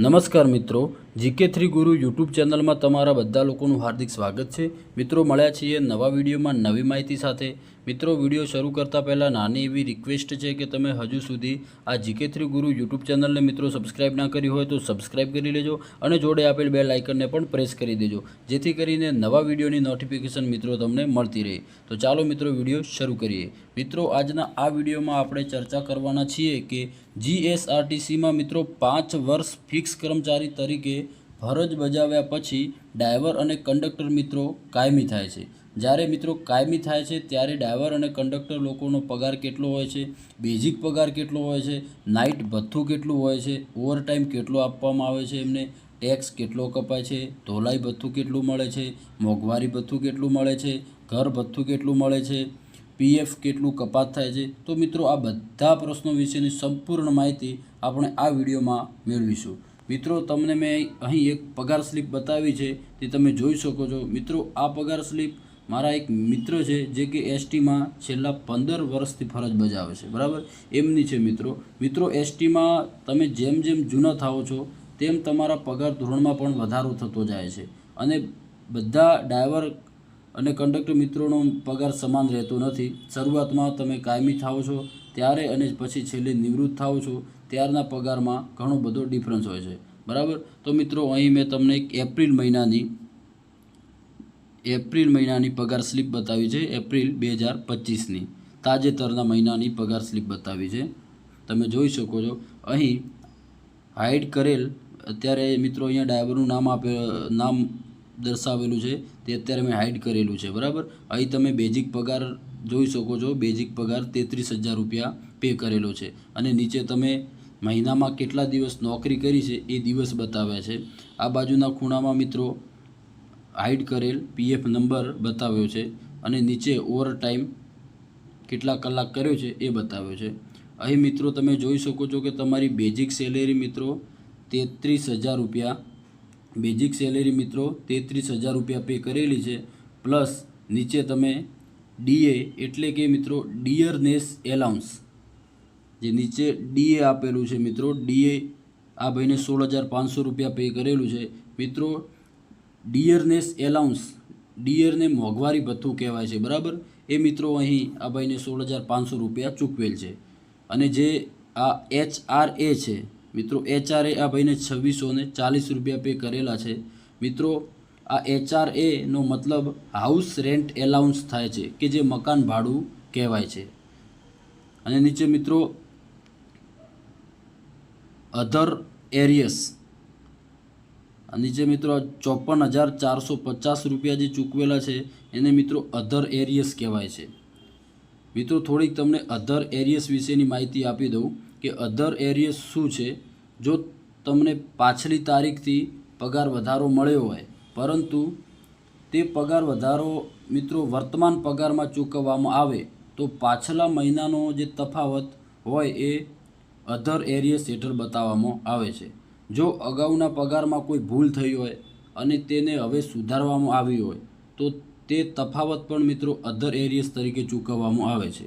નમસ્કાર મિત્રો GK three ગુરુ યુટ્યુબ ચેનલમાં તમારા બધા લોકોનું હાર્દિક સ્વાગત છે. મિત્રો, મળ્યા છીએ નવા વિડીયોમાં નવી માહિતી સાથે. મિત્રો, વીડિયો શરૂ કરતાં પહેલાં નાની એવી રિક્વેસ્ટ છે કે તમે હજુ સુધી આ જીકે થ્રી ગુરુ યુટ્યુબ ચેનલને મિત્રો સબસ્ક્રાઇબ ના કરી હોય તો સબસ્ક્રાઇબ કરી લેજો અને જોડે આપેલ બે લાઇકનને પણ પ્રેસ કરી દેજો. જેથી કરીને નવા વિડીયોની નોટિફિકેશન મિત્રો તમને મળતી રહે. તો ચાલો મિત્રો વીડિયો શરૂ કરીએ. મિત્રો, આજના આ વિડીયોમાં આપણે ચર્ચા કરવાના છીએ કે જીએસઆરટીસીમાં મિત્રો પાંચ વર્ષ ફિક્સ કર્મચારી તરીકે ફરજ બજાવ્યા પછી ડ્રાઈવર અને કંડક્ટર મિત્રો કાયમી થાય છે. જ્યારે મિત્રો કાયમી થાય છે, ત્યારે ડ્રાઈવર અને કંડક્ટર લોકોનો પગાર કેટલો હોય છે, બેઝિક પગાર કેટલો હોય છે, નાઇટ ભથ્થું કેટલું હોય છે ઓવરટાઈમ કેટલો આપવામાં આવે છે, એમને ટેક્સ કેટલો કપાય છે, ધોલાઈ ભથ્થું કેટલું મળે છે, મોંઘવારી ભથ્થું કેટલું મળે છે, ઘર ભથ્થું કેટલું મળે છે, પીએફ કેટલું કપાત થાય છે. તો મિત્રો આ બધા પ્રશ્નો વિશેની સંપૂર્ણ માહિતી આપણે આ વિડીયોમાં મેળવીશું. મિત્રો, તમને મેં અહીં એક પગાર સ્લિપ બતાવી છે, તે તમે જોઈ શકો છો. મિત્રો, આ પગાર સ્લિપ મારા એક મિત્ર છે, જે કે એસટીમાં છેલ્લા પંદર વર્ષથી ફરજ બજાવે છે. બરાબર? એમની છે મિત્રો. મિત્રો, એસટીમાં તમે જેમ જેમ જૂના થાઓ છો, તેમ તમારા પગાર ધોરણમાં પણ વધારો થતો જાય છે. અને બધા ડ્રાઈવર અને કંડક્ટર મિત્રોનો પગાર સમાન રહેતો નથી. શરૂઆતમાં તમે કાયમી થાઓ છો, ત્યારે અને પછી છેલ્લે નિવૃત્ત થાઓ છો, ત્યારના પગારમાં ઘણો બધો ડિફરન્સ હોય છે. બરાબર? તો મિત્રો, અહીં મેં તમને એક એપ્રિલ મહિનાની એપ્રિલ મહિનાની પગાર સ્લિપ બતાવી છે, એપ્રિલ બે હજાર પચીસની. તાજેતરના મહિનાની પગાર સ્લિપ બતાવી છે. તમે જોઈ શકો છો. અહીં હાઇડ કરેલ, અત્યારે મિત્રો અહીંયા ડ્રાઈવરનું નામ આપે, નામ દર્શાવેલું છે, તે અત્યારે મેં હાઇડ કરેલું છે, બરાબર? અહીં તમે બેઝિક પગાર જોઈ શકો છો બેઝિક પગાર તેત્રીસ હજાર રૂપિયા પે કરેલો છે. અને નીચે તમે મહિનામાં કેટલા દિવસ નોકરી કરી છે, એ દિવસ બતાવ્યા છે. આ બાજુના ખૂણામાં મિત્રો હાઇડ કરેલ પીએફ નંબર બતાવ્યો છે અને નીચે ઓવર ટાઈમ કેટલા કલાક કર્યો છે, એ બતાવ્યો છે. અહીં મિત્રો તમે જોઈ શકો છો કે તમારી બેઝિક સેલેરી મિત્રો તેત્રીસ હજાર રૂપિયા બેઝિક સેલેરી મિત્રો તેત્રીસ હજાર રૂપિયા પે કરેલી છે. પ્લસ નીચે તમે ડીએ એટલે કે મિત્રો ડિયરનેસ એલાઉન્સ, જે નીચે ડીએ આપેલું છે મિત્રો. ડીએ આ ભાઈને સોળ હજાર પાંચસો રૂપિયા પે કરેલું છે. મિત્રો, ડિયરનેસ એલાઉન્સ, ડિયરને મોંઘવારી ભથ્થું કહેવાય છે, બરાબર? એ મિત્રો અહીં આ ભાઈને સોળ હજાર પાંચસો રૂપિયા ચૂકવેલ છે. અને જે આ એચ આર એ છે મિત્રો એચઆરએ આ ભાઈને છવ્વીસો ને ચાલીસ રૂપિયા પે કરેલા છે. મિત્રો, આ એચઆર એનો મતલબ હાઉસ રેન્ટ એલાઉન્સ થાય છે, કે જે મકાન ભાડું કહેવાય છે. અને નીચે મિત્રો અધર એરિયસ નીચે મિત્રો ચોપન હજાર ચારસો પચાસ રૂપિયા જે ચૂકવેલા છે, એને મિત્રો અધર એરિયસ કહેવાય છે. મિત્રો, થોડીક તમને અધર એરિયસ વિશેની માહિતી આપી દઉં. કે અધર એરિયસ શું છે? જો તમને પાછલી તારીખથી પગાર વધારો મળ્યો હોય, પરંતુ તે પગાર વધારો મિત્રો વર્તમાન પગારમાં ચૂકવવામાં આવે, તો પાછલા મહિનાનો જે તફાવત હોય એ અધર એરિયસ હેઠળ બતાવવામાં આવે છે. જો અગાઉના પગારમાં કોઈ ભૂલ થઈ હોય અને તેને હવે સુધારવામાં આવી હોય, તો તે તફાવત પણ મિત્રો અધર એરિયસ તરીકે ચૂકવવામાં આવે છે.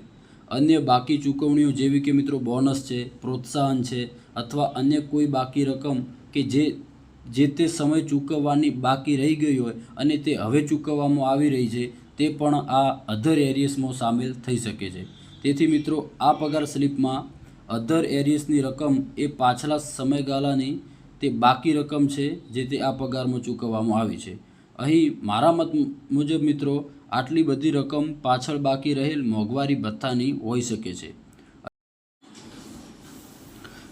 અન્ય બાકી ચૂકવણીઓ જેવી કે મિત્રો બોનસ છે, પ્રોત્સાહન છે અથવા અન્ય કોઈ બાકી રકમ કે જે જે તે સમય ચૂકવવાની બાકી રહી ગઈ હોય અને તે હવે ચૂકવવામાં આવી રહી છે, તે પણ આ અધર એરિયસમાં સામેલ થઈ શકે છે. તેથી મિત્રો, આ પગાર સ્લિપમાં અધર એરિયસની રકમ એ પાછલા સમયગાળાની તે બાકી રકમ છે, જે તે આ પગારમાં ચૂકવવામાં આવી છે. અહીં મારા મત મુજબ મિત્રો આટલી બધી રકમ પાછળ બાકી રહેલ મોંઘવારી ભથ્થાની હોઈ શકે છે.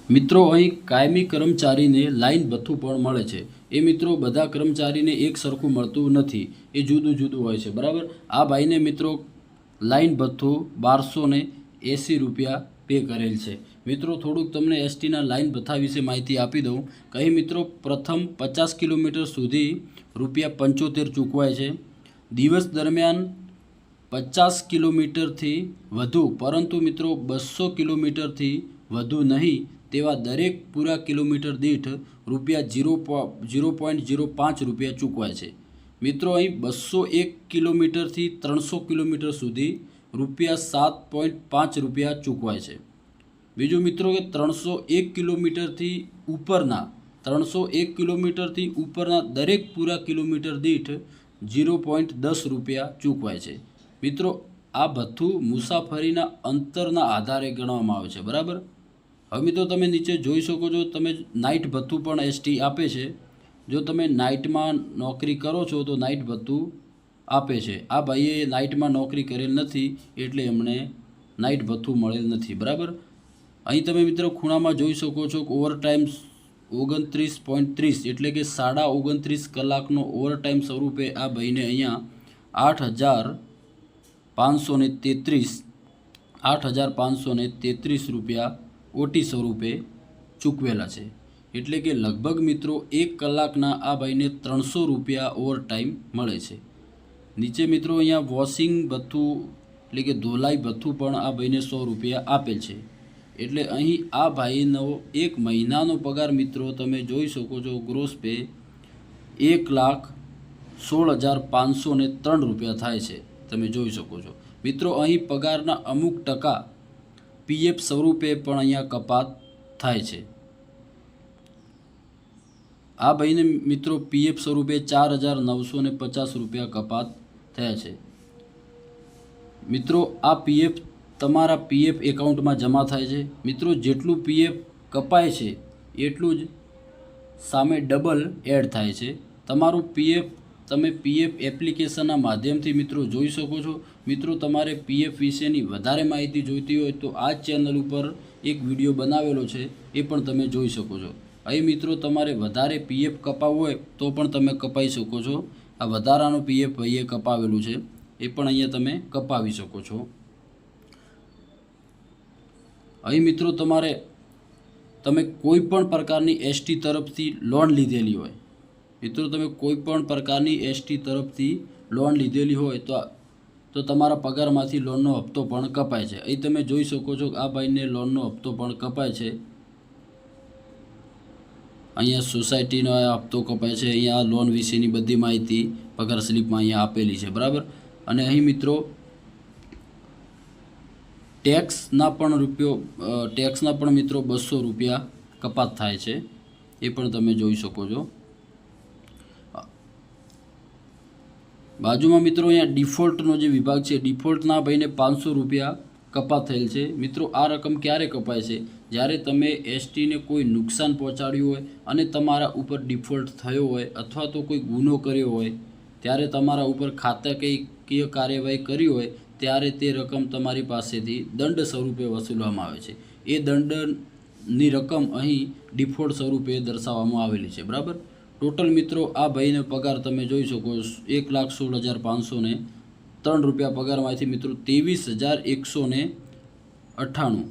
મિત્રો, અહીં કાયમી કર્મચારીને લાઇન ભથ્થું પણ મળે છે. એ મિત્રો, બધા કર્મચારીને એક સરખું મળતું નથી. એ જુદું જુદું હોય છે. બરાબર? આ ભાઈને મિત્રો લાઇન ભથ્થું બારસો ને એંસી રૂપિયા પે કરેલ છે. મિત્રો, થોડુંક તમને એસટીના લાઇન ભથ્થા વિશે માહિતી આપી દઉં. કહી મિત્રો, પ્રથમ પચાસ કિલોમીટર સુધી રૂપિયા પંચોતેર ચૂકવાય છે. દિવસ દરમિયાન પચાસ કિલોમીટરથી વધુ, પરંતુ મિત્રો બસો કિલોમીટરથી વધુ નહીં, તેવા દરેક પૂરા કિલોમીટર દીઠ રૂપિયા જીરો જીરો પોઈન્ટ જીરો પાંચ રૂપિયા ચૂકવાય છે. મિત્રો અહીં બસો એક કિલોમીટરથી ત્રણસો કિલોમીટર સુધી રૂપિયા સાત પોઈન્ટ પાંચ રૂપિયા ચૂકવાય છે. બીજું મિત્રો કે ત્રણસો એક કિલોમીટરથી ઉપરના, ત્રણસો એક કિલોમીટરથી ઉપરના દરેક પૂરા કિલોમીટર દીઠ ઝીરો પોઈન્ટ દસ રૂપિયા ચૂકવાય છે. મિત્રો, આ ભથ્થું મુસાફરીના અંતરના આધારે ગણવામાં આવે છે, બરાબર? હવે મિત્રો, તમે નીચે જોઈ શકો છો, તમે નાઇટ ભથ્થું પણ એસટી આપે છે. જો તમે નાઇટમાં નોકરી કરો છો, તો નાઇટ ભથ્થું આપે છે. આ ભાઈએ નાઇટમાં નોકરી કરેલ નથી, એટલે એમણે નાઇટ ભથ્થું મળેલ નથી, બરાબર? અહીં તમે મિત્રો ખૂણામાં જોઈ શકો છો કે ઓવર ઓગણત્રીસ પોઈન્ટ ત્રીસ એટલે કે સાડા ઓગણત્રીસ કલાકનો ઓવરટાઈમ સ્વરૂપે આ ભાઈને અહીંયા આઠ હજાર પાંચસો ને તેત્રીસ, આઠ હજાર પાંચસો ને તેત્રીસ રૂપિયા ઓટી સ્વરૂપે ચૂકવેલા છે. એટલે કે લગભગ મિત્રો એક કલાકના આ ભાઈને ત્રણસો રૂપિયા ઓવરટાઈમ મળે છે. નીચે મિત્રો અહીંયા વોશિંગ ભથ્થું એટલે કે ધોલાઈ ભથ્થું પણ આ ભાઈને સો રૂપિયા આપેલ છે. એટલે અહીં આ ભાઈનો એક મહિનાનો પગાર મિત્રો તમે જોઈ શકો છો ગ્રોસ પે એક લાખ સોળ હજાર પાંચસો ને ત્રણ રૂપિયા થાય છે. તમે જોઈ શકો છો. મિત્રો, અહીં પગારના અમુક ટકા પીએફ સ્વરૂપે પણ અહીંયા કપાત થાય છે. આ ભાઈને મિત્રો પીએફ સ્વરૂપે ચાર હજાર નવસો ને પચાસ રૂપિયા કપાત થયા છે. મિત્રો, આ પીએફ તમારા પીએફ એકાઉન્ટમાં જમા થાય છે. મિત્રો, જેટલું પીએફ કપાય છે, એટલું જ સામે ડબલ એડ થાય છે. તમારું પીએફ, તમે પીએફ એપ્લિકેશનના માધ્યમથી મિત્રો જોઈ શકો છો. મિત્રો, તમારે પીએફ વિશેની વધારે માહિતી જોઈતી હોય તો આ ચેનલ ઉપર એક વીડિયો બનાવેલો છે, એ પણ તમે જોઈ શકો છો. અહીં મિત્રો, તમારે વધારે પીએફ કપાવવું હોય તો પણ તમે કપાઈ શકો છો. આ વધારાનું પીએફ ભાઈએ કપાવેલું છે, એ પણ અહીંયા તમે કપાવી શકો છો. અહીં મિત્રો તમારે તમે કોઈ પણ પ્રકારની એસટી તરફથી લોન લીધેલી હોય, મિત્રો તમે કોઈ પણ પ્રકારની એસટી તરફથી લોન લીધેલી હોય તો તો તમારા પગારમાંથી લોનનો હપ્તો પણ કપાય છે. અહીં તમે જોઈ શકો છો કે આ ભાઈને લોનનો હપ્તો પણ કપાય છે. અહીંયા સોસાયટીનો હપ્તો કપાય છે. અહીંયા લોન વિશેની બધી માહિતી પગાર સ્લિપમાં અહીંયા આપેલી છે. બરાબર? અને અહીં મિત્રો ટેક્સના પણ રૂપિયો ટેક્સના પણ મિત્રો બસો રૂપિયા કપાત થાય છે. એ પણ તમે જોઈ શકો છો. બાજુમાં મિત્રો અહીંયા ડિફોલ્ટનો જે વિભાગ છે, ડિફોલ્ટના ભાઈને પાંચસો રૂપિયા કપાત થયેલ છે. મિત્રો, આ રકમ ક્યારે કપાય છે? જ્યારે તમે એસટીને કોઈ નુકસાન પહોંચાડ્યું હોય અને તમારા ઉપર ડિફોલ્ટ થયો હોય અથવા તો કોઈ ગુનો કર્યો હોય, ત્યારે તમારા ઉપર ખાતાકીય કાર્યવાહી કરી હોય ત્યારે તે રકમ તમારી પાસેથી દંડ સ્વરૂપે વસૂલવામાં આવે છે. એ દંડની રકમ અહીં ડિફોલ્ટ સ્વરૂપે દર્શાવવામાં આવેલી છે. બરાબર? ટોટલ મિત્રો, આ ભાઈનો પગાર તમે જોઈ શકો એક લાખ સોળ હજાર પાંચસો ને ત્રણ રૂપિયા પગારમાંથી મિત્રો, ત્રેવીસ હજાર એકસો ને અઠ્ઠાણું.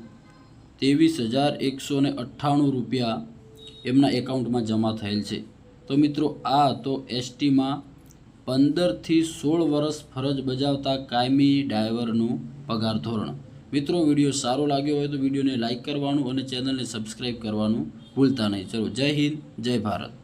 ત્રેવીસ હજાર એકસો ને અઠ્ઠાણું રૂપિયા એમના એકાઉન્ટમાં જમા થયેલ છે. તો મિત્રો, આ તો એસટીમાં પંદરથી સોળ વર્ષ ફરજ બજાવતા કાયમી ડ્રાઈવરનું પગાર ધોરણ. મિત્રો, વીડિયો સારો લાગ્યો હોય તો વિડીયોને લાઇક કરવાનું અને ચેનલને સબસ્ક્રાઈબ કરવાનું ભૂલતા નહીં. ચલો, જય હિન્દ, જય ભારત.